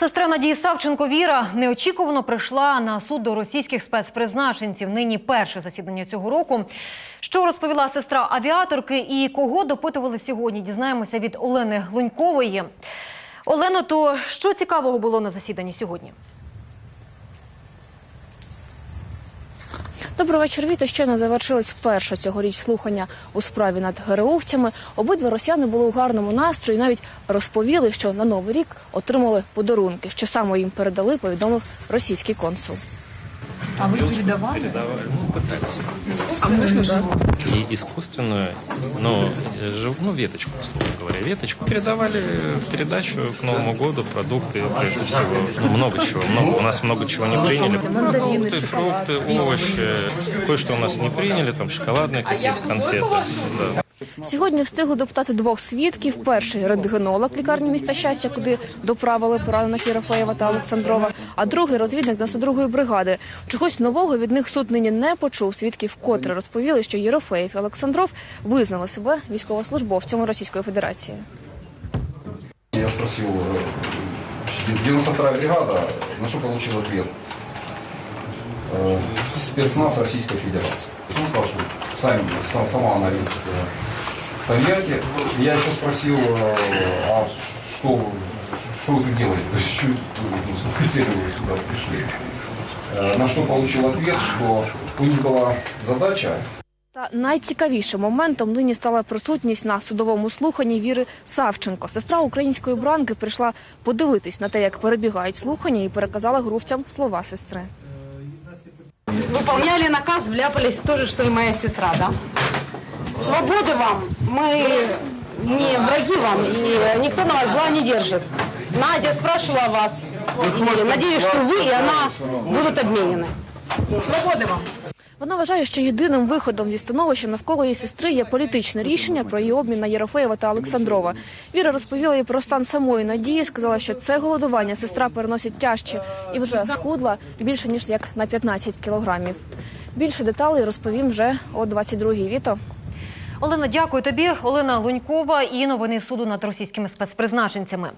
Сестра Надії Савченко Віра неочікувано прийшла на суд до російських спецпризначенців. Нині перше засідання цього року. Що розповіла сестра авіаторки і кого допитували сьогодні? Дізнаємося від Олени Лунькової. Олено, то що цікавого було на засіданні сьогодні? Добрий вечір, Віто. Щойно завершились перше цьогоріч слухання у справі над ГРУвцями. Обидва росіяни були у гарному настрої. Навіть розповіли, що на новий рік отримали подарунки. Що саме їм передали, повідомив російський консул. А вы передавали? Передавали, ну, пытались. А можно живот? И искусственную, ну, э, жив- ну, веточку, условно говоря, веточку. Передавали передачу к Новому году, продукты, прежде всего. Ну, много чего. Много, у нас много чего не приняли. Фрукты, фрукты, овощи. Кое-что у нас не приняли, там шоколадные какие-то конфеты. Да. Сьогодні встигли допитати двох свідків. Перший рентгенолог лікарні міста щастя, куди доправили поранених Єрофеєва та Олександрова. А другий розвідник 92-ї бригади. Чогось нового від них суд нині не почув. Свідки вкотре розповіли, що Єрофеєв і Олександров визнали себе військовослужбовцями Російської Федерації. Я спросил, э, 92-я бригада, на получил ответ? Э, Спецназ Российской Федерации. То есть Он сказал, что сами, сам, сама она из э, Тольятти. Я еще спросил, э, а что, вы- что вы тут делаете? То есть, что, вы, ну, с какой целью вы сюда пришли? Э, На что получил ответ, что у них была задача Та найцікавішим моментом нині стала присутність на судовому слуханні Віри Савченко. Сестра української бранки прийшла подивитись на те, як перебігають слухання, і переказала грувцям слова сестри. выполняли наказ, вляпались в то же, что и моя сестра, да? Свободы вам, мы не враги вам, и никто на вас зла не держит. Надя спрашивала вас, и надеюсь, что вы и она будут обменены. Свободы вам. Вона вважає, що єдиним виходом зі становища навколо її сестри є політичне рішення про її обмін на Єрофеєва та Олександрова. Віра розповіла їй про стан самої надії, сказала, що це голодування сестра переносить тяжче і вже схудла більше ніж як на 15 кілограмів. Більше деталей розповім вже о 22-й віто. Олена, дякую тобі. Олена Лунькова і новини суду над російськими спецпризначенцями.